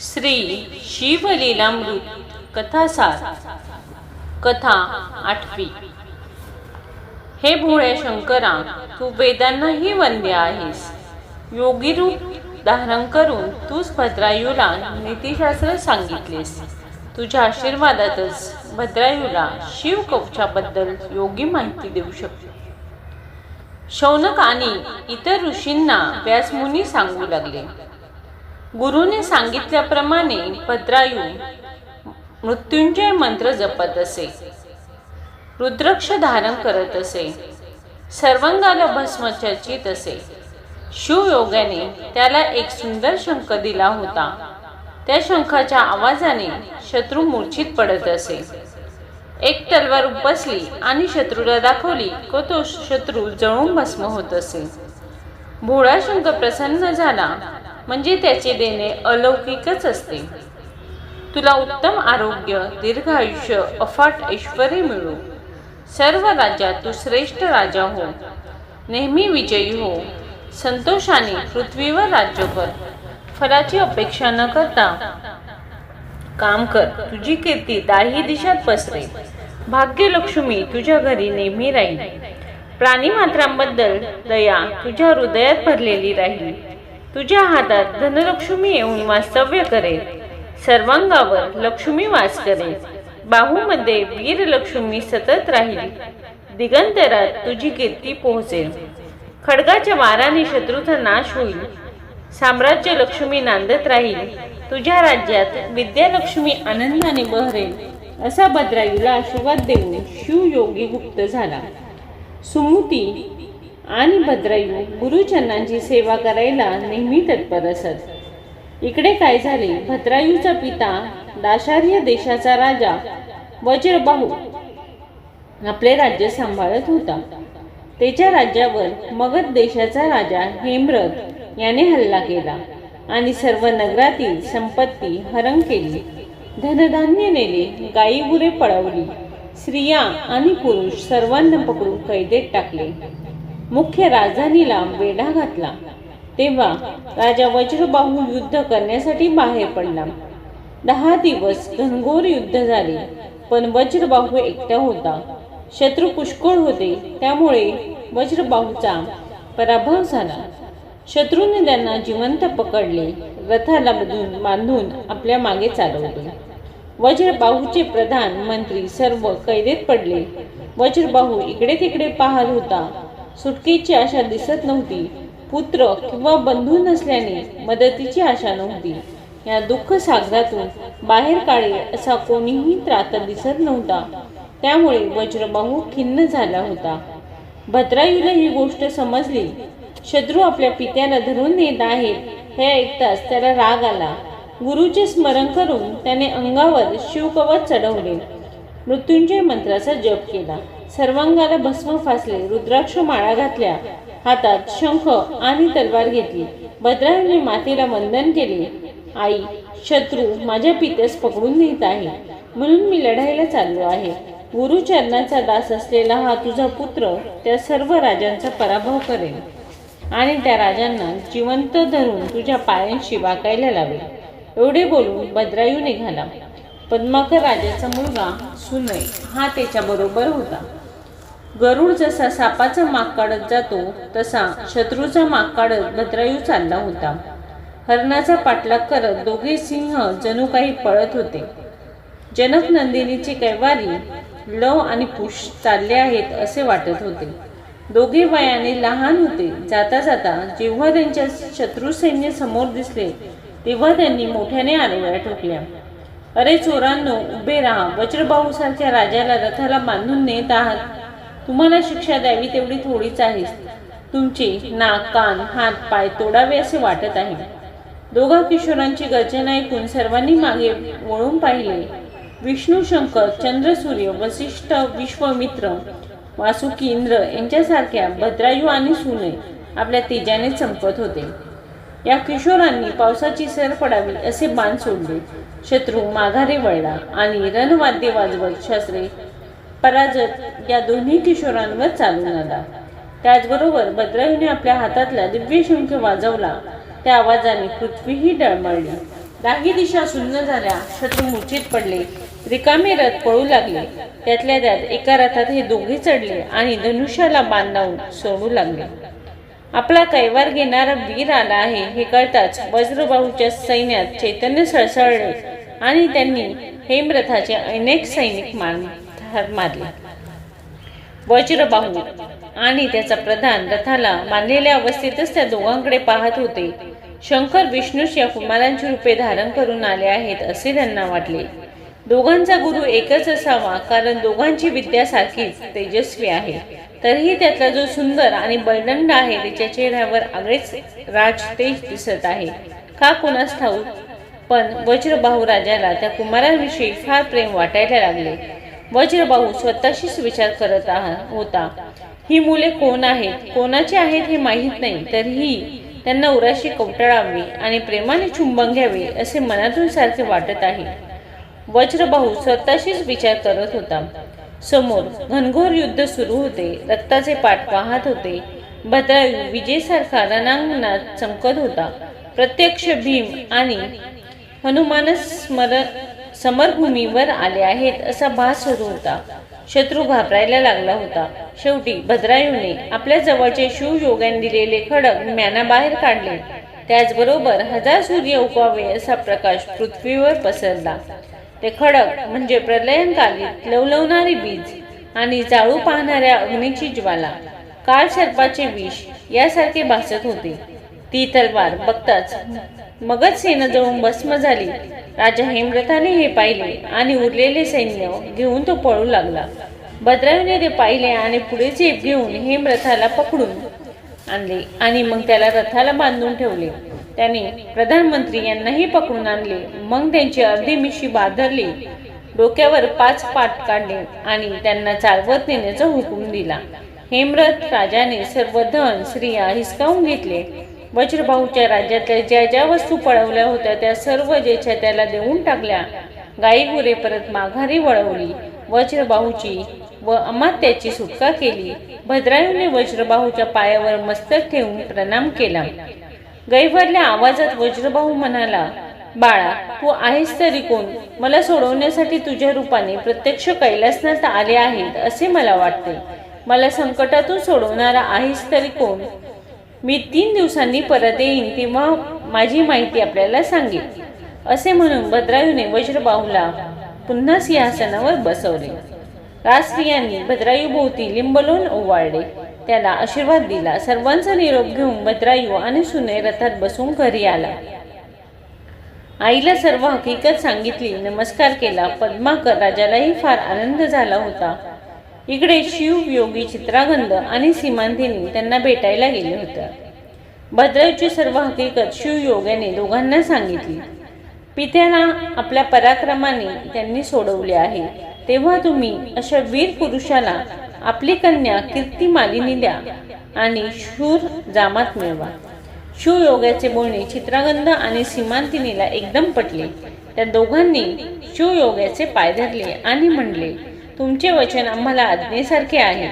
श्री शिवलीलामृत कथासार कथा आठवी. हे भोळ्या शंकरा तू वेदांनाही वंद्य आहेस. योगी रूप धारण करून तूच भद्रायूला नीतिशास्त्र सांगितलेस. तुझ्या आशीर्वादातच भद्रायूला शिव कवचाबद्दल योगी माहिती देऊ शकतो. शौनक आणि इतर ऋषींना व्यासमुनी सांगू लागले. गुरुने सांगितल्याप्रमाणे पत्रायू मृत्युंजय मंत्र जपत असे. रुद्रक्ष धारण करत असे. सर्वांगाला भस्म चर्चित असे. शिवयोगाने त्याला एक सुंदर शंख दिला होता. त्या शंखाच्या आवाजाने शत्रू मूर्छित पडत असे. एक तलवार उपसली आणि शत्रूला दाखवली को तो शत्रू जळून भस्म होत असे. भोळा शंख प्रसन्न झाला. म्हणजे त्याचे देणे अलौकिकच असते. तुला उत्तम आरोग्य दीर्घ आयुष्य अफाट ऐश्वर मिळू. सर्व राज्यात तू श्रेष्ठ राजा हो. नेहमी विजयी हो. संतोषाने पृथ्वीवर राज्य कर. फलाची अपेक्षा न करता काम कर. तुझी कीर्ती दाही दिशात पसरे. भाग्यलक्ष्मी तुझ्या घरी नेहमी राहील. प्राणी मात्रांबद्दल दया तुझ्या हृदयात भरलेली राहील. तुझ्या हातात धनलक्ष्मी येऊन वास्तव्य करेल. सर्वांगावर लक्ष्मी वास करेल. बाहूमध्ये वीरलक्ष्मी सतत राहील. दिगंतरात तुझी कीर्ती पोहोचेल. खडगाच्या वाराने शत्रूचा नाश होईल. साम्राज्य लक्ष्मी नांदत राहील. तुझ्या राज्यात विद्यालक्ष्मी आनंदाने बहरेल असा भद्रायूला आशीर्वाद देऊन शिवयोगी गुप्त झाला. सुमुती आणि भद्रायू गुरुचरणांची सेवा करायला नेहमी तत्पर असत. इकडे काय झाले? भद्रायूचा पिता दाशार्य देशाचा राजा वज्रबाहू आपले राज्य सांभाळत होता. त्याच्या राज्यावर मगध देशाचा राजा हेमरथ याने हल्ला केला आणि सर्व नगरातील संपत्ती हरण केली. धनधान्य नेले गायी गुरे पळवली स्त्रिया आणि पुरुष सर्वांना पकडून कैदेत टाकले. मुख्य राजधानीला वेढा घातला. तेव्हा राजा वज्रबाहू युद्ध करण्यासाठी बाहेर पडला. दहा दिवस घनघोर युद्ध झाले पण वज्रबाहू एकटा होता. शत्रू पुष्कळ होते त्यामुळे वज्रबाहूचा पराभव झाला. शत्रूने त्यांना जिवंत पकडले रथाला बधून बांधून आपल्या मागे चालवले. वज्रबाहूचे प्रधान मंत्री सर्व कैदेत पडले. वज्रबाहू इकडे तिकडे पाहत होता. सुटकेची आशा दिसत नव्हती. पुत्र किंवा बंधू नसल्याने मदतीची आशा नव्हती. या दुःख सागरातून बाहेर काढेल असा कोणीही त्राता दिसत नव्हता. त्यामुळे वज्रबाहू खिन्न झाला होता. भद्रायूला ही गोष्ट समजली. शत्रू आपल्या पित्याला धरून नेत आहेत. हे ऐकताच त्याला राग आला. गुरुचे स्मरण करून त्याने अंगावर शिवकवच चढवले. मृत्युंजय मंत्राचा जप केला. सर्वांगाला भस्म फासले रुद्राक्ष माळा घातल्या हातात शंख आणि तलवार घेतली. भद्रायूने मातेला वंदन केले आई शत्रू माझ्या पित्यास पकडून नेत आहे. म्हणून मी लढायला चाललो आहे. गुरुचरणाचा दास असलेला हा तुझा पुत्र त्या सर्व राजांचा पराभव करेल आणि त्या राजांना जिवंत धरून तुझ्या पायांशी वाकायला लावेल. एवढे बोलून बद्रायू निघाला. पद्माकर राजाचा मुलगा सुनय हा त्याच्या बरोबर होता. गरुड जसा सापाचा माग काढत जातो तसा शत्रूचा माग काढत भद्रायू चालला होता. हरणाचा पाठलाग करत दोघे सिंह जणू काही पळत होते. जनक नंदिनीची कैवारी लव आणि पुष चालले आहेत असे वाटत होते. दोघे वयाने लहान होते. जाता जाता जेव्हा त्यांच्या शत्रू सैन्य समोर दिसले तेव्हा त्यांनी मोठ्याने आरोग्या ठोकल्या. अरे चोरांनो उभे राहा. वज्रबाहूसारख्या राजाला रथाला बांधून नेत आहात. तुम्हाला शिक्षा द्यावी तेवढी थोडीच आहे. तुमचे नाक कान हात पाय तोडावे असे वाटत आहे. दोघा किशोरांची गर्जना ऐकून सर्वांनी मागे वळून पाहिले. विष्णू शंकर चंद्रसूर्य वसिष्ठ विश्वमित्र वासुकी इंद्र यांच्यासारख्या भद्रायू आणि सुने आपल्या तेजाने चमकत होते. या किशोरांनी पावसाची सर पडावी असे बाण सोडले. शत्रू माघारे वळला आणि रणवाद्य वाजवत शस्त्रे पराजत या दोन्ही किशोरांवर चालून आला. त्याचबरोबर भद्रायूने आपल्या हातातला दिव्य शंख वाजवला. त्या आवाजाने पृथ्वीही डळमळली. दाही दिशा सुन्न झाल्या शत्रू मुचित पडले रिकामे रथ पळू लागले. त्यातल्या त्यात एका रथात हे दोघे चढले आणि धनुष्याला बांध लावून सोडू लागले. आपला कैवार घेणारा वीर आला आहे हे कळताच वज्रबाहूच्या सैन्यात चैतन्य सळसळले आणि त्यांनी हेमरथाचे अनेक सैनिक मारले हात मारली. वज्रबाहू आणि त्याचा प्रधान रथाला मानलेल्या अवस्थेतच त्या दोघांकडे पाहत होते. शंकर विष्णूश या कुमारांची रूपे धारण करून आले आहेत असे त्यांना वाटले. दोघांचा गुरु एकच असावा कारण दोघांची विद्या सारखीच तेजस्वी आहे. तरीही त्यातला जो सुंदर आणि बलदंड आहे त्याच्या चेहऱ्यावर आगळेच राज तेज दिसत आहे. का कोणास ठाऊक? पण वज्रबाहू राजाला त्या कुमारांविषयी फार प्रेम वाटायला लागले. वज्रबाहू स्वतःशीच विचार करत आहात होता. ही मुले कोण आहेत? कोणाची आहेत हे माहीत नाही. तरीही त्यांना उराशी कवटाळावी आणि प्रेमाने चुंबन घ्यावे असे मनातून सारखे वाटत आहे. वज्रबाहू स्वतःशीच विचार करत होता. समोर घनघोर युद्ध सुरू होते. रक्ताचे पाठ पाहत होते. भद्रायू विजेसारखा रणांगणात चमकत होता. प्रत्यक्ष भीम आणि हनुमानच स्मरण समरभूमीवर आले आहेत असा भास होत होता. शत्रू घाबरायला लागला होता. शेवटी भद्रायूने आपल्या जवळचे शिवयोगाने दिलेले खडक म्यानाबाहेर काढले. त्याचबरोबर हजार सूर्य उगवावे असा प्रकाश पृथ्वीवर पसरला. ते खडक म्हणजे प्रलयंकालीत लवलवणारी बीज आणि जाळू पाहणाऱ्या अग्नीची ज्वाला. काळ सर्पाचे विष यासारखे भासत होते. ती तलवार बघताच मगच सेना जळून भस्म झाली. राजा हेमरथाने हे पाहिले आणि उरलेले सैन्य घेऊन तो पळू लागला. भद्रायूने ते पाहिले आणि पुढे झेप घेऊन हेमरथाला पकडून आणले आणि मग त्याला रथाला बांधून ठेवले. त्याने प्रधानमंत्री यांनाही पकडून आणले. मग त्यांची अर्धी मिशी बाधरली. डोक्यावर पाच पाट काढले आणि त्यांना चालवत नेण्याचा हुकूम दिला. हेमरथ राजाने सर्व धन स्त्रिया हिसकावून घेतले. वज्रभाऊच्या राज्यातल्या ज्या ज्या वस्तू पळवल्या होत्या त्या सर्व जेच्या त्याला देऊन टाकल्या. गाई गुरे परत माघारी वळवली. वज्रबाहूची व अमात्याची सुटका केली. भद्रायूने वज्रबाहूच्या पायावर मस्तक ठेवून प्रणाम केला. गैवरल्या आवाजात वज्रबाहू म्हणाला बाळा तू आहेस तरी कोण? मला सोडवण्यासाठी तुझ्या रूपाने प्रत्यक्ष कैलासनाथ आले आहेत असे मला वाटते. मला संकटातून सोडवणारा आहेस तरी कोण? मी तीन दिवसांनी परत येईन तेव्हा माझी माहिती आपल्याला सांगेल. असे म्हणून भद्रायूने वज्रबाहूला पुन्हा सिंहासनावर बसवले. राजस्त्रियांनी भद्रायू भोवती लिंबलोन ओवाळले. त्याला आशीर्वाद दिला. सर्वांचा निरोप घेऊन भद्रायू आणि सुने रथात बसून घरी आला. आईला सर्व हकीकत सांगितली नमस्कार केला. पद्माकर राजालाही फार आनंद झाला होता. इकडे शिव योगी चित्रागंध आणि सीमांतिनी त्यांना भेटायला गेले होत्या भद्रावची सर्व हकीकत शिवयोगाने दोघांना सांगितली. पित्याला आपल्या पराक्रमाने त्यांनी सोडवले आहे. तेव्हा तुम्ही अशा वीर पुरुषाला आपली कन्या कीर्ती मालिनी द्या आणि शूर जामात मिळवा. शिवयोगाचे बोलणे चित्रागंध आणि सीमांतिनीला एकदम पटले. त्या दोघांनी शिवयोगाचे पाय धरले आणि म्हणले तुमचे वचन आम्हाला आज्ञेसारखे आहे.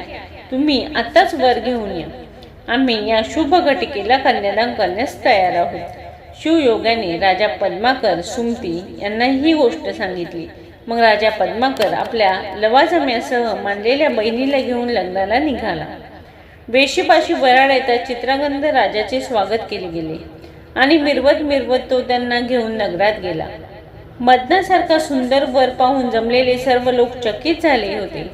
तुम्ही आत्ताच वर घेऊन या. आम्ही या शुभ घटिकेला कन्यादान करण्यास तयार आहोत. शिवयोगाने राजा पद्माकर सुमती यांना ही गोष्ट सांगितली. मग राजा पद्माकर आपल्या लवाजम्यासह मानलेल्या बहिणीला घेऊन लग्नाला निघाला. वेशीपाशी वराड येतात चित्रागंध राजाचे स्वागत केले गेले. आणि मिरवत मिरवत तो त्यांना घेऊन नगरात गेला. मदनासारखा सुंदर वर पाहून जमलेले सर्व लोक चकित झाले होते.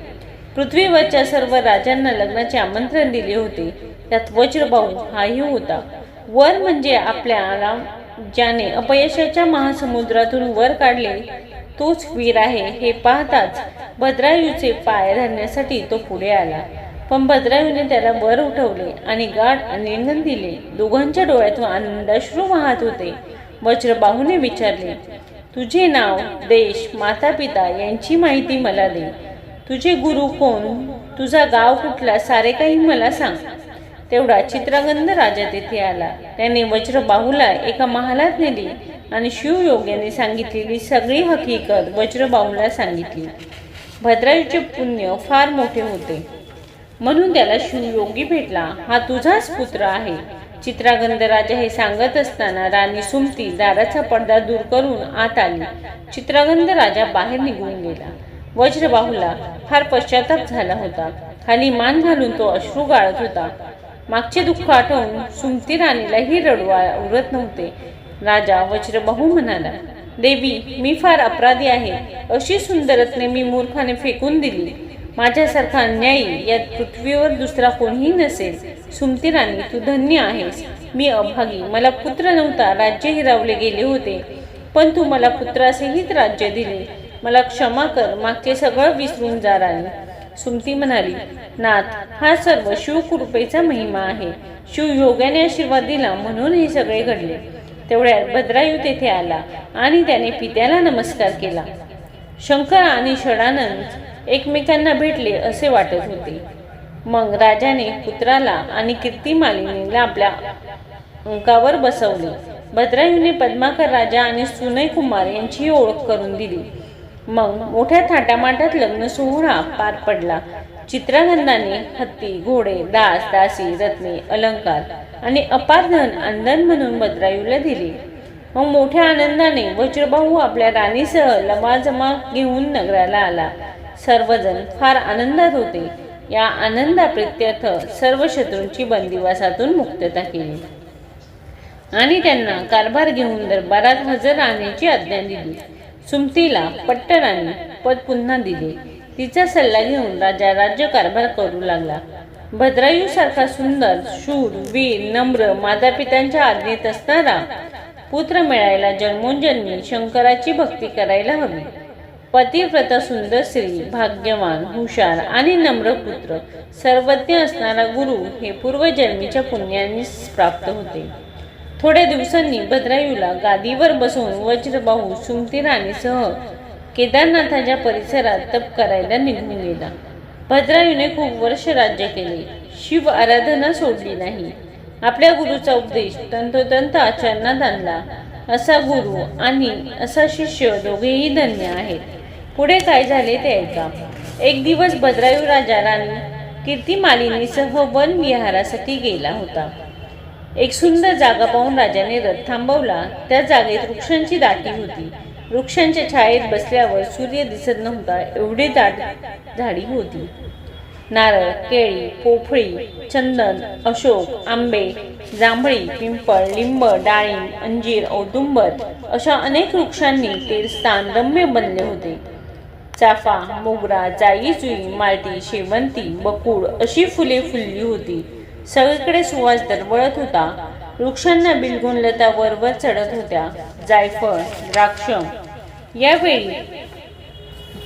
पृथ्वीवरच्या सर्व राजांना लग्नाचे आमंत्रण दिले होते. त्यात वज्रबाहू हाही होता. वर म्हणजे आपल्याला ज्याने अपयशाच्या महासमुद्रातून वर काढले तोच वीर आहे हे पाहताच भद्रायूचे पाय धरण्यासाठी तो पुढे आला. पण भद्रायूने त्याला वर उठवले आणि गाठ आलिंगन दिले. दोघांच्या डोळ्यातून आनंदाश्रू वाहत होते. वज्रबाहूने विचारले तुझे नाव देश माता पिता यांची माहिती मला दे. तुझे गुरु कोण? तुझा गाव कुठला? सारे काही मला सांग. तेवढा चित्रगंध राजा तेथे आला. त्याने वज्रबाहूला एका महालात नेली आणि शिवयोग्याने सांगितलेली सगळी हकीकत वज्रबाहूला सांगितली. भद्रायूचे पुण्य फार मोठे होते. म्हणून त्याला शिवयोगी भेटला. हा तुझाच पुत्र आहे. चित्रागंध राजा हे सांगत असताना राणी सुमती दाराचा पडदा दूर करून आत आली. चित्रागंध राजा बाहेर निघून गेला. वज्रबाहूला फार पश्चाताप झाला होता. खाली मान घालून तो अश्रू गाळत होता. मागचे दुःख आठवून सुमती राणीलाही रडवा उरत नव्हते. राजा वज्रबाहू म्हणाला देवी मी फार अपराधी आहे. अशी सुंदरत्ने मी मूर्खाने फेकून दिली. माझ्यासारखा अन्यायी या पृथ्वीवर दुसरा कोणीही नसेल. सुमती राणी तू धन्य आहेस. मी अभागी. मला पुत्र नव्हता. राज्य हिरावले गेले होते. पण तू मला पुत्रासहित राज्य दिले. मला क्षमा कर. मागचे सगळं विसरून जा राणी. सुमती म्हणाली नाथ हा सर्व शिवकृपेचा महिमा आहे. शिव योगाने आशीर्वाद दिला म्हणून हे सगळे घडले. तेवढ्यात भद्रायू तेथे आला आणि त्याने पित्याला नमस्कार केला. शंकर आणि षडानंद एकमेकांना भेटले असे वाटत होते. मग राजाने पुत्राला आणि कीर्तिमालिनीला आपल्या अंकावर बसवले. भद्रायूने पद्माकर राजा आणि सुनय कुमार यांची ओळख करून दिली. मग मोठ्या थाटामाटात लग्न सोहळा पार पडला. चित्रागंधाने हत्ती घोडे दास दासी रत्ने अलंकार आणि अपार धन अंधन म्हणून भद्रायूला दिले. मग मोठ्या आनंदाने वज्रबाहू आपल्या राणीसह लमाजमा घेऊन नगराला आला. सर्वजण फार आनंदात होते. या आनंदाप्रित्यर्थ सर्व शत्रूंची बंदिवासातून मुक्तता केली. आणि त्यांना कारभार घेऊन दरबारात हजर राहण्याची आज्ञा दिली. सुमतीला पट्टराणी पद पुन्हा दिले. तिचा सल्ला घेऊन राजा राज्य कारभार करू लागला. भद्रायू सारखा सुंदर शूर वीर नम्र मातापित्यांच्या आज्ञेत असणारा पुत्र मिळायला जन्मोजन्मी शंकराची भक्ती करायला हवी. पतिव्रता सुंदर स्त्री भाग्यवान हुशार आणि नम्र पुत्र. सर्वज्ञ असणारा गुरु हे पूर्वजन्मीच्या पुण्याने प्राप्त होते. थोड्या दिवसांनी भद्रायूला गादीवर बसवून वज्रबाहू सुमती राणीसह केदारनाथाच्या परिसरात तप करायला निघून गेला. भद्रायूने खूप वर्ष राज्य केले. शिव आराधना सोडली नाही. आपल्या गुरुचा उपदेश तंतोतंत आचरणात आणला. असा गुरु आणि असा शिष्य दोघेही धन्य आहेत. पुढे काय झाले ते ऐका. एक दिवस भद्रायू राजा राणी कीर्तिमालिनीसह वन विहारासाठी गेला होता. एक सुंदर जागा पाहून राजाने रथ थांबवला. त्या जागेत वृक्षांची दाटी होती. वृक्षांच्या छायेत बसल्यावर सूर्य दिसत नव्हता एवढी दाट झाडी होती. नारळ केळी पोफळी चंदन अशोक आंबे जांभळी पिंपळ लिंब डाळिंब अंजीर औदुंबर अशा अनेक वृक्षांनी ते स्थान रम्य बनले होते. चाफा मोगरा जाई जुई मालटी शेवंती बकुळ अशी फुले फुलली होती. सगळीकडे सुवास दरवळत होता. वृक्षांना बिलगून लता वरवर चढत होत्या. जायफळ द्राक्ष. यावेळी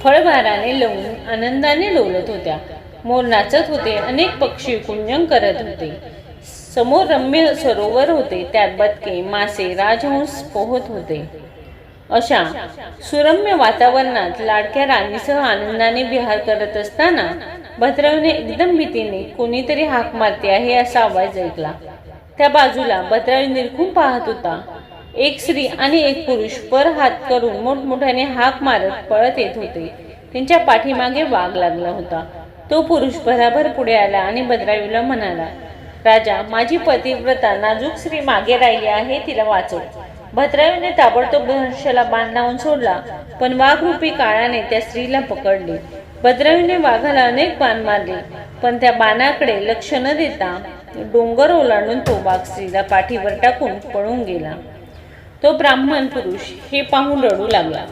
फळभाराने लावून आनंदाने लोलत होत्या. मोर नाचत होते अनेक पक्षी कुंजन करत होते. समोर रम्य सरोवर होते. त्यात बदके मासे राजहंस पोहत होते. अशा सुरम्य वातावरणात लाडक्या राणीसह आनंदाने विहार करत असताना भद्रावने एकदम भीतीने कोणीतरी हाक मारते आहे असा आवाज ऐकला. त्या बाजूला भद्रावी निरखून पाहत होता. एक स्त्री आणि एक पुरुष पर हात करून मोठमोठ्याने हाक मारत पळत येत होते. त्यांच्या पाठीमागे वाघ लागला होता. तो पुरुष भराभर पुढे आला आणि भद्रावीला म्हणाला राजा माझी पतिव्रता नाजूक स्त्री मागे राहिली आहे तिला वाचव. भद्रावीने ताबडतोब धनुष्याला बाण लावून सोडला पण वाघरूपी काळाने त्या स्त्रीला पकडले. भद्रावीने वाघाला अनेक बाण मारले पण त्या बाणाकडे लक्ष न देता डोंगर ओलांडून तो वाघ स्त्रीला पाठीवर टाकून पळून गेला. तो ब्राह्मण पुरुष हे पाहून रडू लागला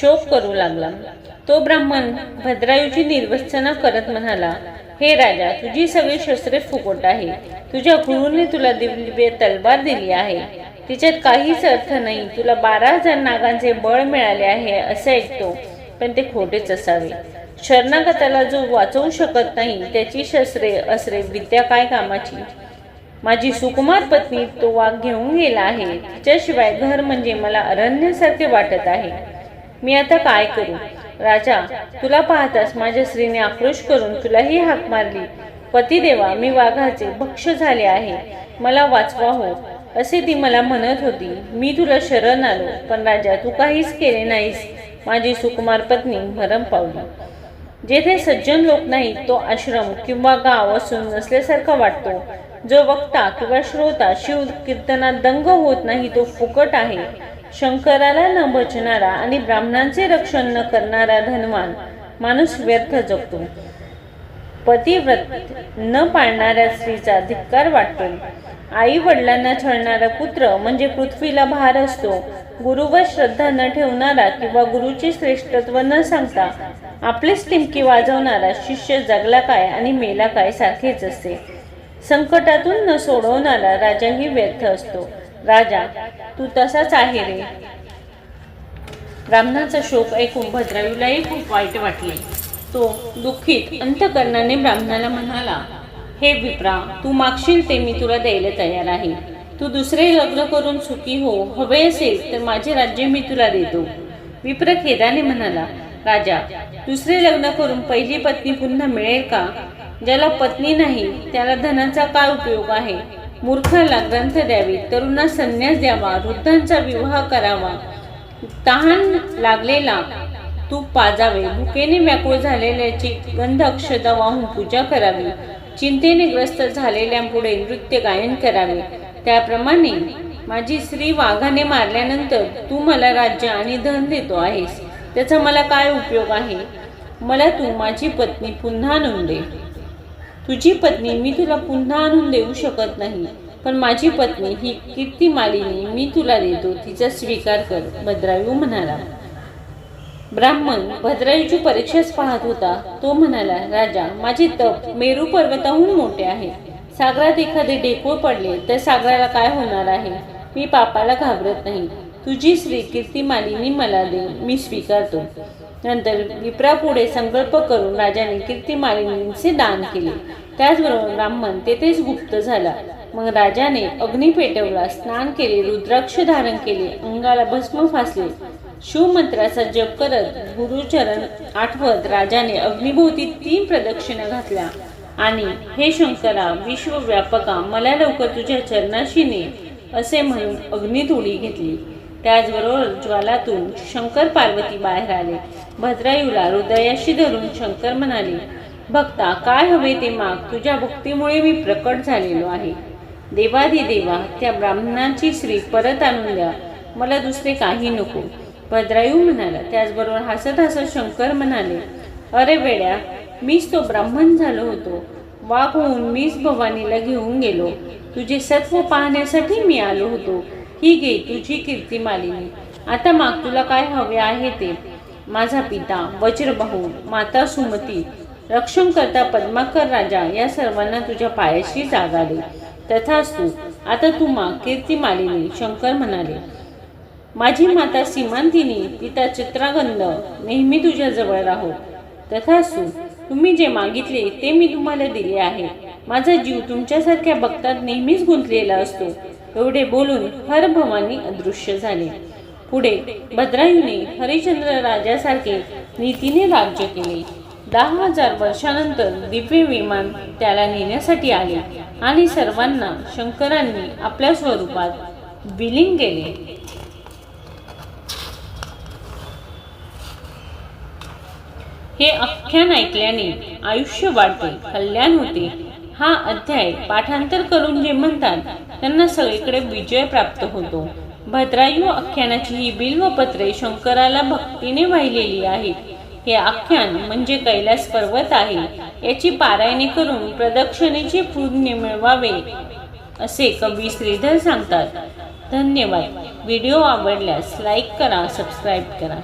शोक करू लागला. तो ब्राह्मण भद्रायूची निर्वसना करत म्हणाला हे राजा तुझी सगळी शस्त्रे फुकट आहे तुझ्या गुरुने तुला दिव्य तलवार दिली आहे. तिच्यात काहीच अर्थ नाही. तुला बारा हजार नागांचे बळ मिळाले आहे असे ऐकतो. पण ते खोटेच असावे. शरणागताला जो वाचवू शकत नाही त्याची शस्त्रे असरे विद्या काय कामाची? माझी सुकुमार पत्नी तो वाघ घेऊन गेला आहे. तिच्याशिवाय घर म्हणजे मला अरण्यासारखे वाटत आहे. मी आता काय करू? राजा तुला पाहताच माझ्या स्त्रीने आक्रोश करून तुलाही हाक मारली. पतिदेवा मी वाघाचे भक्ष झाले आहे. मला वाचवा हो. असे ती मला म्हणत होती मी तुला शरण आलो पण राजा तू काहीच केले नाहीस. माझी सुकुमार पत्नी भरम पावली. जेथे सज्जन लोक नाही तो आश्रम किंवा गाव असून नसल्यासारखा वाटतो. जो वक्ता किंवा श्रोता शिव कीर्तनात दंग होत नाही तो फुकट आहे. शंकराला न बचणारा आणि ब्राह्मणांचे रक्षण न करणारा धनवान माणूस व्यर्थ जगतो. पतिव्रत न पाळणाऱ्या स्त्रीचा धिक्कार वाटतो. आई वडिलांना छळणारा पुत्र म्हणजे पृथ्वीला भार असतो. गुरुवर श्रद्धा न ठेवणारा किंवा गुरुचे श्रेष्ठत्व न सांगता आपलेच टिमकी वाजवणारा शिष्य जगला काय आणि मेला काय सारखेच असते. संकटातून न सोडवणारा राजाही व्यर्थ असतो. राजा तू तसाच आहे रे. ब्राह्मणाचा शोक ऐकून भद्रायूलाही खूप वाईट वाटले. तो दुःखित अंतकरणाने ब्राह्मणाला म्हणाला हे विप्रा तू मागशील ते मी तुला द्यायला तयार आहे. तू दुसरे लग्न करून सुखी हो हवे असेल तर माझे राज्य मी तुला देतो. विप्र खेदाने म्हणाला राजा दुसरे लग्न करून पहिली पत्नी पुन्हा मिळेल का? ज्याला पत्नी नाही त्याला धनाचा काय उपयोग आहे? मूर्खाला ग्रंथ द्यावी तरुणा संन्यास द्यावा वृद्धांचा विवाह करावा तहान लागलेला तूप पाजावे. भुकेने व्याकुळ झालेल्याची गंध अक्षता वाहून पूजा करावी. चिंतेने ग्रस्त झालेल्यांपुढे नृत्य गायन करावे. त्याप्रमाणे माझी स्त्री वाघाने मारल्यानंतर तू मला राज्य आणि धन देतो आहेस. त्याचा मला काय उपयोग आहे? मला तू माझी पत्नी पुन्हा आणून दे. तुझी पत्नी मी तुला पुन्हा आणून देऊ शकत नाही. पण माझी पत्नी ही कीर्ती मालिनी मी तुला देतो. तिचा स्वीकार कर. भद्रायू म्हणाला. ब्राह्मण भद्राईची परीक्षाच पाहत होता. तो म्हणाला राजा माझे तप मेरू पर्वताहून मोठे आहे. सागरात एखादे डेकोळ पडले तर सागराला काय होणार आहे? मी पापाला घाबरत नाही. तुझी श्री कीर्ती मालिनी मला दे मी स्वीकारतो. नंतर विप्रापुढे संकल्प करून राजाने कीर्ती मालिनींचे दान केले. त्याचबरोबर ब्राह्मण तेथेच गुप्त झाला. मग राजाने अग्नी पेटवला स्नान केले रुद्राक्ष धारण केले अंगाला भस्म फासले. शिवमंत्राचा जप करत गुरुचरण आठवत राजाने अग्निभोवती तीन प्रदक्षिणा घातल्या. आणि हे शंकरा विश्वव्यापका मला लवकर तुझ्या चरणाशी ने असे म्हणून अग्नीत उडी घेतली. त्याचबरोबर ज्वालातून शंकर पार्वती बाहेर आले. भद्रायूला हृदयाशी धरून शंकर म्हणाले भक्ता काय हवे ते माग तुझ्या भक्तीमुळे मी प्रकट झालेलो आहे. देवादी देवा त्या ब्राह्मणाची श्री परत आणून द्या. मला दुसरे काही नको. भद्रायू म्हणाला. त्याचबरोबर हसत हसत शंकर म्हणाले अरे वेड्या मीच तो ब्राह्मण झालो होतो. वाघ होऊन मीच भवानीला घेऊन गेलो. तुझे सत्व पाहण्यासाठी मी आलो होतो. ही घे तुझी कीर्ती मालिनी. आता माग तुला काय हवे आहे ते. माझा पिता वज्रबाहू माता सुमती रक्षण करता पद्माकर राजा या सर्वांना तुझ्या पायाशी जागा दे तथास्तु आता तू माग कीर्ती मालिनी शंकर म्हणाले. माझी माता सीमांतिनी पिता चित्रागंध नेहमी तुझ्याजवळ राहो. तथास्तु तुम्ही जे मागितले ते मी तुम्हाला दिले आहे. माझा जीव तुमच्यासारख्या भक्तात नेहमीच गुंतलेला असतो. एवढे बोलून हर भवानी अदृश्य झाले. पुढे भद्राईने हरिश्चंद्र राजासारखे नीतीने राज्य केले. दहा हजार वर्षानंतर दिव्य विमान त्याला नेण्यासाठी आले आणि सर्वांना शंकरांनी आपल्या स्वरूपात विलीन केले. हे आख्यान ऐकल्याने आयुष्य वाढते कल्याण होते. हा अध्याय पाठांतर करून जे म्हणतात त्यांना सगळीकडे विजय प्राप्त होतो. भद्रायू आख्यानाची ही बिल्वपत्रे शंकराला भक्तीने वाहिलेली आहेत. हे आख्यान म्हणजे कैलास पर्वत आहे याची पारायणे करून प्रदक्षिणेचे पुण्य मिळवावे असे कवी श्रीधर सांगतात. धन्यवाद. व्हिडिओ आवडल्यास लाईक करा सबस्क्राईब करा.